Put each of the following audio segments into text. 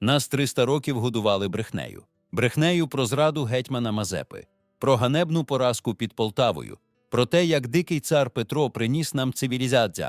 Нас 300 років годували брехнею. Брехнею про зраду гетьмана Мазепи, про ганебну поразку під Полтавою, про те, як дикий цар Петро приніс нам цивілізацію.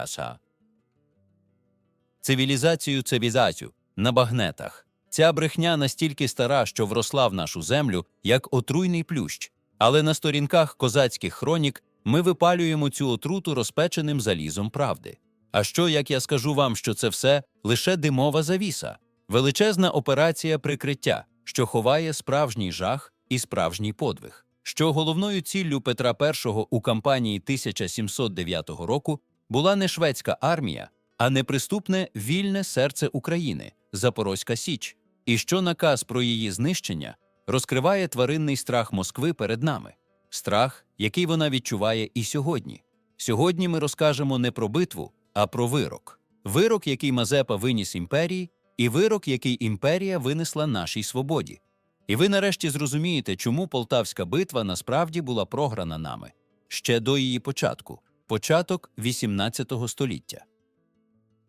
Цивілізацію цивілізацію на багнетах. Ця брехня настільки стара, що вросла в нашу землю, як отруйний плющ. Але на сторінках козацьких хронік ми випалюємо цю отруту розпеченим залізом правди. А що, як я скажу вам, що це все лише димова завіса, величезна операція прикриття, що ховає справжній жах і справжній подвиг, що головною ціллю Петра І у кампанії 1709 року була не шведська армія, а неприступне вільне серце України, Запорозька Січ, і що наказ про її знищення розкриває тваринний страх Москви перед нами, страх, який вона відчуває і сьогодні. Сьогодні ми розкажемо не про битву, а про вирок. Вирок, який Мазепа виніс імперії, і вирок, який імперія винесла нашій свободі. І ви нарешті зрозумієте, чому Полтавська битва насправді була програна нами ще до її початку, початок XVIII століття.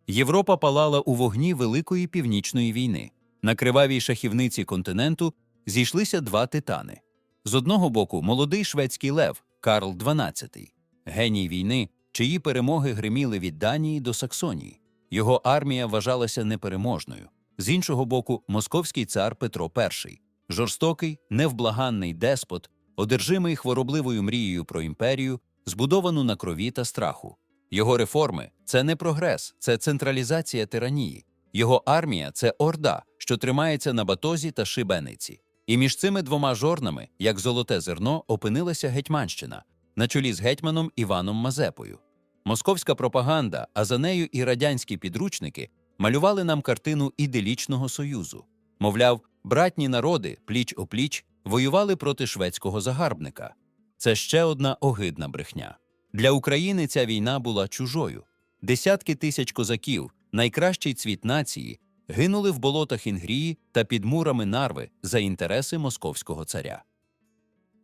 Європа палала у вогні Великої Північної війни. На кривавій шахівниці континенту зійшлися два титани. З одного боку, молодий шведський лев Карл XII, геній війни, чиї перемоги гриміли від Данії до Саксонії. Його армія вважалася непереможною. З іншого боку, московський цар Петро І, жорстокий, невблаганний деспот, одержимий хворобливою мрією про імперію, збудовану на крові та страху. Його реформи це не прогрес, це централізація тиранії. Його армія це орда, що тримається на батозі та шибениці. І між цими двома жорнами, як золоте зерно, опинилася Гетьманщина на чолі з гетьманом Іваном Мазепою. Московська пропаганда, а за нею і радянські підручники малювали нам картину іделічного союзу. Мовляв, братні народи, пліч опліч, воювали проти шведського загарбника. Це ще одна огидна брехня. Для України ця війна була чужою. Десятки тисяч козаків, найкращий цвіт нації, гинули в болотах Інгрії та під мурами Нарви за інтереси московського царя.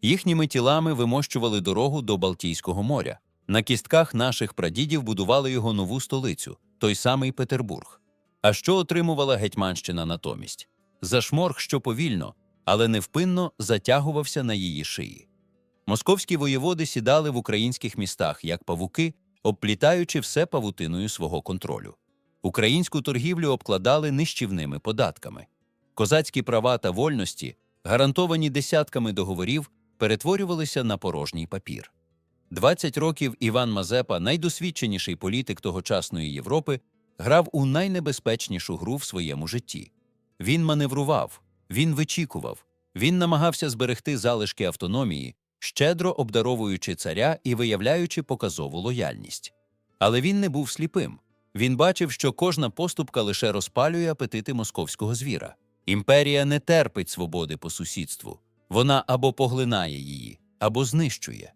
Їхніми тілами вимощували дорогу до Балтійського моря. На кістках наших прадідів будували його нову столицю, той самий Петербург. А що отримувала Гетьманщина натомість? Зашморг, що повільно, але невпинно затягувався на її шиї. Московські воєводи сідали в українських містах, як павуки, обплітаючи все павутиною свого контролю. Українську торгівлю обкладали нищівними податками. Козацькі права та вольності, гарантовані десятками договорів, перетворювалися на порожній папір. 20 років Іван Мазепа, найдосвідченіший політик тогочасної Європи, грав у найнебезпечнішу гру в своєму житті. Він маневрував, він вичікував, він намагався зберегти залишки автономії, щедро обдаровуючи царя і виявляючи показову лояльність. Але він не був сліпим. Він бачив, що кожна поступка лише розпалює апетити московського звіра. Імперія не терпить свободи по сусідству, вона або поглинає її, або знищує.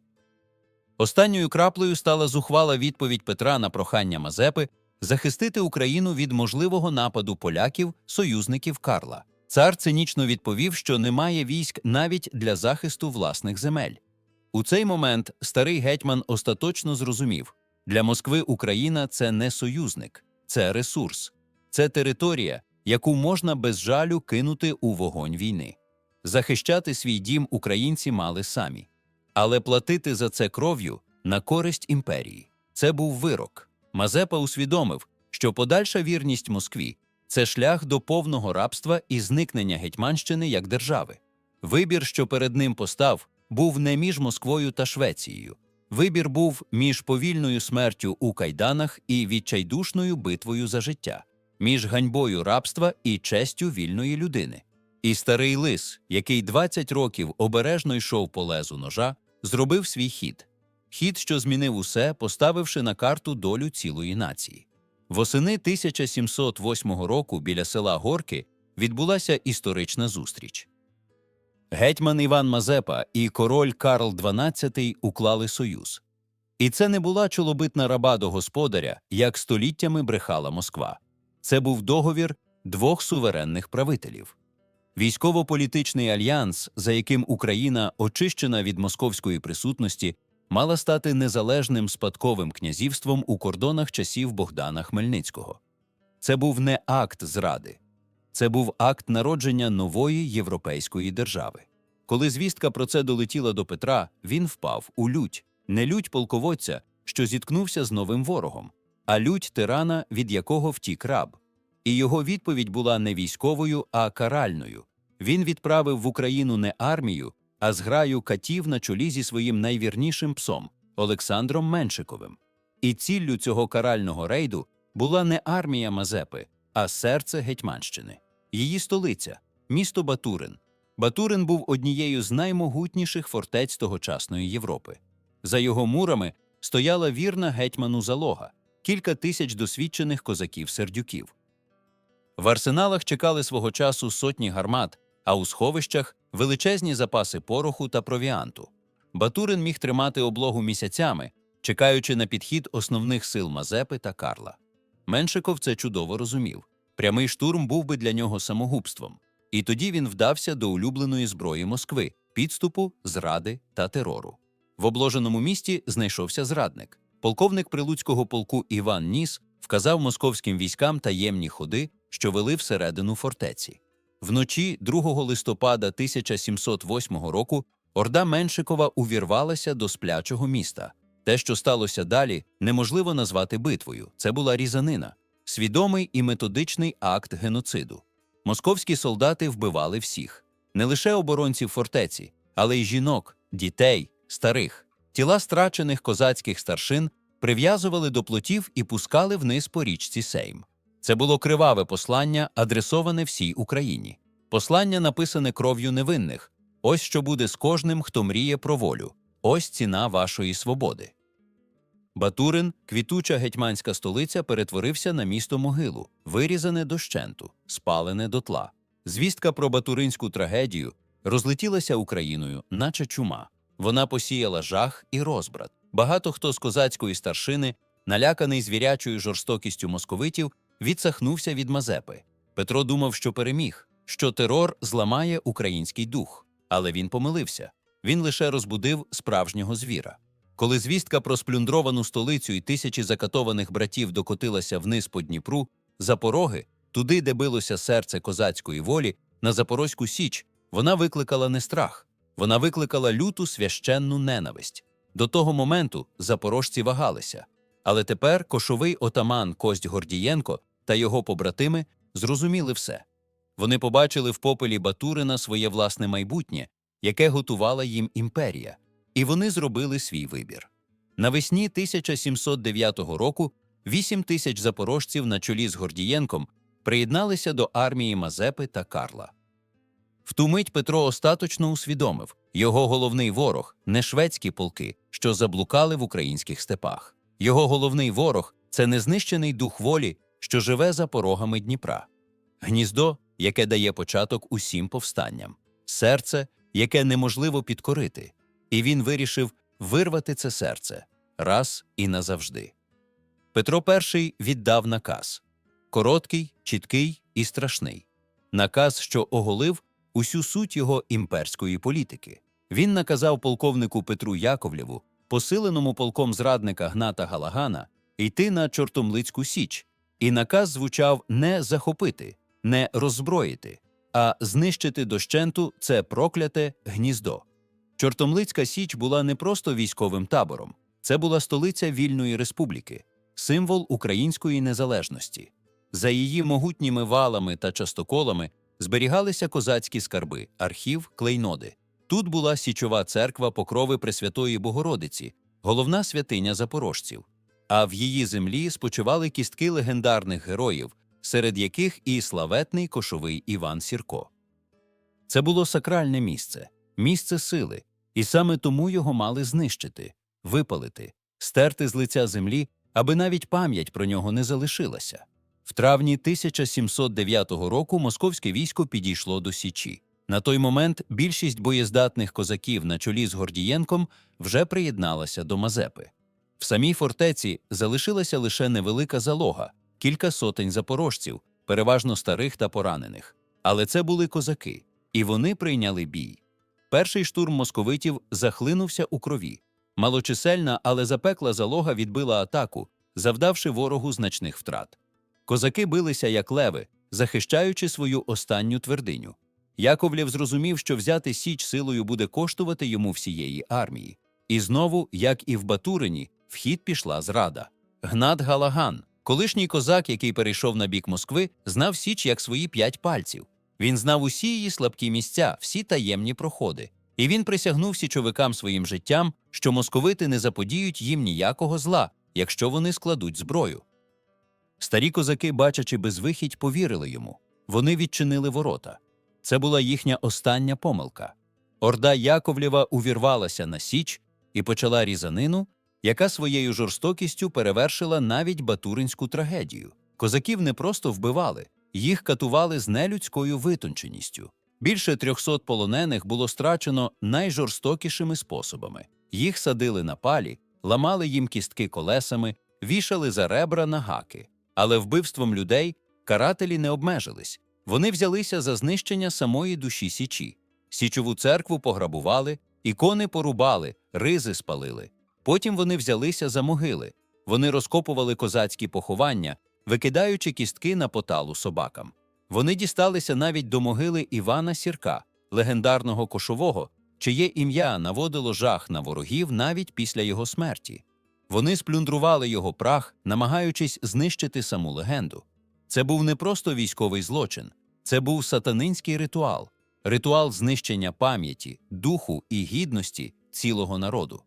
Останньою краплею стала зухвала відповідь Петра на прохання Мазепи захистити Україну від можливого нападу поляків, союзників Карла. Цар цинічно відповів, що немає військ навіть для захисту власних земель. У цей момент старий гетьман остаточно зрозумів для Москви Україна це не союзник, це ресурс, це територія, яку можна без жалю кинути у вогонь війни. Захищати свій дім українці мали самі, але платити за це кров'ю на користь імперії. Це був вирок. Мазепа усвідомив, що подальша вірність Москві це шлях до повного рабства і зникнення Гетьманщини як держави. Вибір, що перед ним постав, був не між Москвою та Швецією. Вибір був між повільною смертю у кайданах і відчайдушною битвою за життя, між ганьбою рабства і честю вільної людини. І старий лис, який 20 років обережно йшов по лезу ножа, зробив свій хід. Хід, що змінив усе, поставивши на карту долю цілої нації. Восени 1708 року біля села Горки відбулася історична зустріч. Гетьман Іван Мазепа і король Карл XII уклали союз. І це не була чолобитна раба до господаря, як століттями брехала Москва. Це був договір двох суверенних правителів. Військово-політичний альянс, за яким Україна, очищена від московської присутності, мала стати незалежним спадковим князівством у кордонах часів Богдана Хмельницького. Це був не акт зради, Це був акт народження нової європейської держави. Коли звістка про це долетіла до Петра, він впав у лють, не лють полководця, що зіткнувся з новим ворогом, а лють тирана, від якого втік раб. І його відповідь була не військовою, а каральною. Він відправив в Україну не армію, а зграю катів на чолі зі своїм найвірнішим псом Олександром Меншиковим. І ціллю цього карального рейду була не армія Мазепи, а серце Гетьманщини, її столиця, місто Батурин. Батурин був однією з наймогутніших фортець тогочасної Європи. За його мурами стояла вірна гетьману залога, кілька тисяч досвідчених козаків-сердюків. В арсеналах чекали свого часу сотні гармат, а у сховищах величезні запаси пороху та провіанту. Батурин міг тримати облогу місяцями, чекаючи на підхід основних сил Мазепи та Карла. Меншиков це чудово розумів. Прямий штурм був би для нього самогубством. І тоді він вдався до улюбленої зброї Москви підступу, зради та терору. В обложеному місті знайшовся зрадник. Полковник прилуцького полку Іван Ніс вказав московським військам таємні ходи, що вели всередину фортеці. Вночі 2 листопада 1708 року орда Меншикова увірвалася до сплячого міста. Те, що сталося далі, неможливо назвати битвою. Це була різанина, свідомий і методичний акт геноциду. Московські солдати вбивали всіх, не лише оборонців фортеці, але й жінок, дітей, старих. Тіла страчених козацьких старшин прив'язували до плотів і пускали вниз по річці Сейм. Це було криваве послання, адресоване всій Україні. Послання написане кров'ю невинних. Ось що буде з кожним, хто мріє про волю. Ось ціна вашої свободи. Батурин, квітуча гетьманська столиця, перетворився на місто могилу, вирізане дощенту, спалене дотла. Звістка про батуринську трагедію розлетілася Україною, наче чума. Вона посіяла жах і розбрат. Багато хто з козацької старшини, наляканий звірячою жорстокістю московитів, відсахнувся від Мазепи. Петро думав, що переміг, що терор зламає український дух, але він помилився. Він лише розбудив справжнього звіра. Коли звістка про сплюндровану столицю і тисячі закатованих братів докотилася вниз по Дніпру, за пороги, туди, де билося серце козацької волі, на Запорозьку Січ, вона викликала не страх, вона викликала люту священну ненависть. До того моменту запорожці вагалися. Але тепер кошовий отаман Кость Гордієнко та його побратими зрозуміли все. Вони побачили в попелі Батурина своє власне майбутнє, яке готувала їм імперія, і вони зробили свій вибір. Навесні 1709 року 8 тисяч запорожців на чолі з Гордієнком приєдналися до армії Мазепи та Карла. В ту мить Петро остаточно усвідомив його головний ворог не шведські полки, що заблукали в українських степах. Його головний ворог це незнищений дух волі, що живе за порогами Дніпра, гніздо, яке дає початок усім повстанням, серце, яке неможливо підкорити, і він вирішив вирвати це серце раз і назавжди. Петро І віддав наказ. Короткий, чіткий і страшний. Наказ, що оголив усю суть його імперської політики. Він наказав полковнику Петру Яковлєву, посиленому полком зрадника Гната Галагана, йти на Чортомлицьку Січ, і наказ звучав не захопити, не роззброїти, а знищити дощенту це прокляте гніздо. Чортомлицька Січ була не просто військовим табором, це була столиця вільної республіки, символ української незалежності. За її могутніми валами та частоколами зберігалися козацькі скарби, архів, клейноди. Тут була січова церква покрови Пресвятої Богородиці, головна святиня запорожців. А в її землі спочивали кістки легендарних героїв, серед яких і славетний кошовий Іван Сірко. Це було сакральне місце, місце сили, і саме тому його мали знищити, випалити, стерти з лиця землі, аби навіть пам'ять про нього не залишилася. В травні 1709 року московське військо підійшло до Січі. На той момент більшість боєздатних козаків на чолі з Гордієнком вже приєдналася до Мазепи. В самій фортеці залишилася лише невелика залога, кілька сотень запорожців, переважно старих та поранених. Але це були козаки, і вони прийняли бій. Перший штурм московитів захлинувся у крові. Малочисельна, але запекла залога відбила атаку, завдавши ворогу значних втрат. Козаки билися як леви, захищаючи свою останню твердиню. Яковлєв зрозумів, що взяти Січ силою буде коштувати йому всієї армії. І знову, як і в Батурині, в хід пішла зрада. Гнат Галаган, колишній козак, який перейшов на бік Москви, знав Січ як свої п'ять пальців. Він знав усі її слабкі місця, всі таємні проходи. І він присягнув січовикам своїм життям, що московити не заподіють їм ніякого зла, якщо вони складуть зброю. Старі козаки, бачачи безвихідь, повірили йому. Вони відчинили ворота. Це була їхня остання помилка. Орда Яковлєва увірвалася на Січ і почала різанину, яка своєю жорстокістю перевершила навіть батуринську трагедію. Козаків не просто вбивали, їх катували з нелюдською витонченістю. Більше трьохсот полонених було страчено найжорстокішими способами. Їх садили на палі, ламали їм кістки колесами, вішали за ребра на гаки. Але вбивством людей карателі не обмежились. Вони взялися за знищення самої душі Січі. Січову церкву пограбували, ікони порубали, ризи спалили. Потім вони взялися за могили. Вони розкопували козацькі поховання, викидаючи кістки на поталу собакам. Вони дісталися навіть до могили Івана Сірка, легендарного кошового, чиє ім'я наводило жах на ворогів навіть після його смерті. Вони сплюндрували його прах, намагаючись знищити саму легенду. Це був не просто військовий злочин, це був сатанинський ритуал, ритуал знищення пам'яті, духу і гідності цілого народу.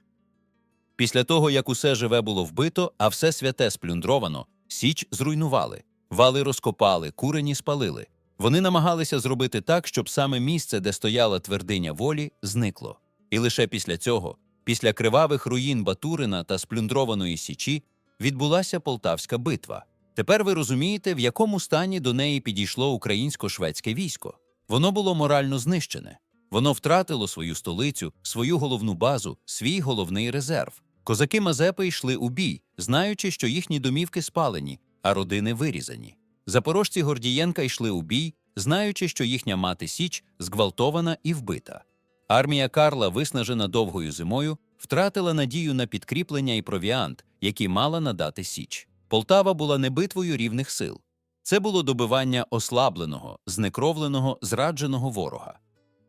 Після того, як усе живе було вбито, а все святе сплюндровано, січ зруйнували, вали розкопали, курені спалили. Вони намагалися зробити так, щоб саме місце, де стояла твердиня волі, зникло. І лише після цього, після кривавих руїн Батурина та сплюндрованої січі, відбулася Полтавська битва. Тепер ви розумієте, в якому стані до неї підійшло українсько-шведське військо. Воно було морально знищене. Воно втратило свою столицю, свою головну базу, свій головний резерв. Козаки Мазепи йшли у бій, знаючи, що їхні домівки спалені, а родини вирізані. Запорожці Гордієнка йшли у бій, знаючи, що їхня мати Січ зґвалтована і вбита. Армія Карла, виснажена довгою зимою, втратила надію на підкріплення і провіант, які мала надати Січ. Полтава була не битвою рівних сил. Це було добивання ослабленого, знекровленого, зрадженого ворога.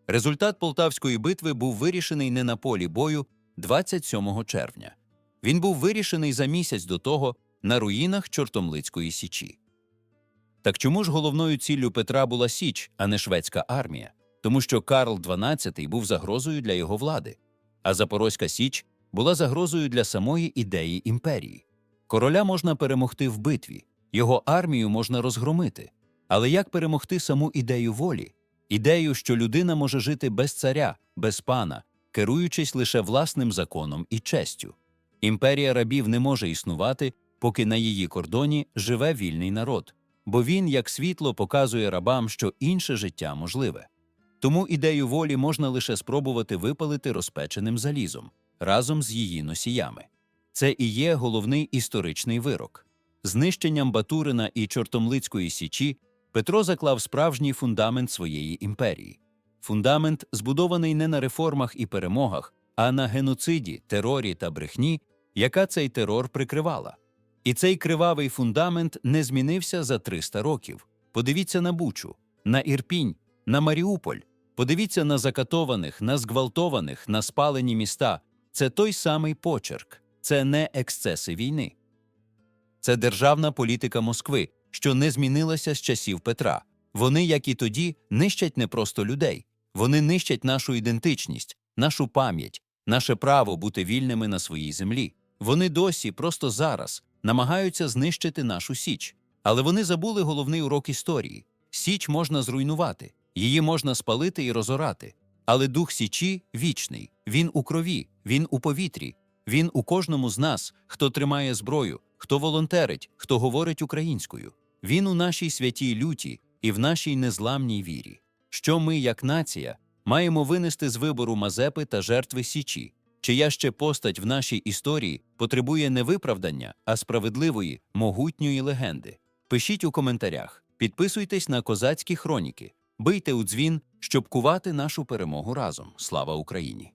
Результат Полтавської битви був вирішений не на полі бою 27 червня. Він був вирішений за місяць до того на руїнах Чортомлицької січі. Так чому ж головною ціллю Петра була Січ, а не шведська армія? Тому що Карл XII був загрозою для його влади, а Запорозька Січ була загрозою для самої ідеї імперії. Короля можна перемогти в битві, його армію можна розгромити. Але як перемогти саму ідею волі? Ідею, що людина може жити без царя, без пана, керуючись лише власним законом і честю. Імперія рабів не може існувати, поки на її кордоні живе вільний народ, бо він, як світло, показує рабам, що інше життя можливе. Тому ідею волі можна лише спробувати випалити розпеченим залізом разом з її носіями. Це і є головний історичний вирок. Знищенням Батурина і Чортомлицької січі Петро заклав справжній фундамент своєї імперії. Фундамент, збудований не на реформах і перемогах, а на геноциді, терорі та брехні, яка цей терор прикривала. І цей кривавий фундамент не змінився за 300 років. Подивіться на Бучу, на Ірпінь, на Маріуполь, подивіться на закатованих, на зґвалтованих, на спалені міста. Це той самий почерк, це не ексцеси війни. Це державна політика Москви, що не змінилася з часів Петра. Вони, як і тоді, нищать не просто людей, вони нищать нашу ідентичність, нашу пам'ять, наше право бути вільними на своїй землі. Вони досі, просто зараз, намагаються знищити нашу Січ. Але вони забули головний урок історії: Січ можна зруйнувати, її можна спалити і розорати. Але дух Січі вічний, він у крові, він у повітрі, він у кожному з нас, хто тримає зброю, хто волонтерить, хто говорить українською. Він у нашій святій люті і в нашій незламній вірі. Що ми, як нація, маємо винести з вибору Мазепи та жертви Січі, чия ще постать в нашій історії потребує не виправдання, а справедливої, могутньої легенди. Пишіть у коментарях, підписуйтесь на козацькі хроніки, бийте у дзвін, щоб кувати нашу перемогу разом. Слава Україні!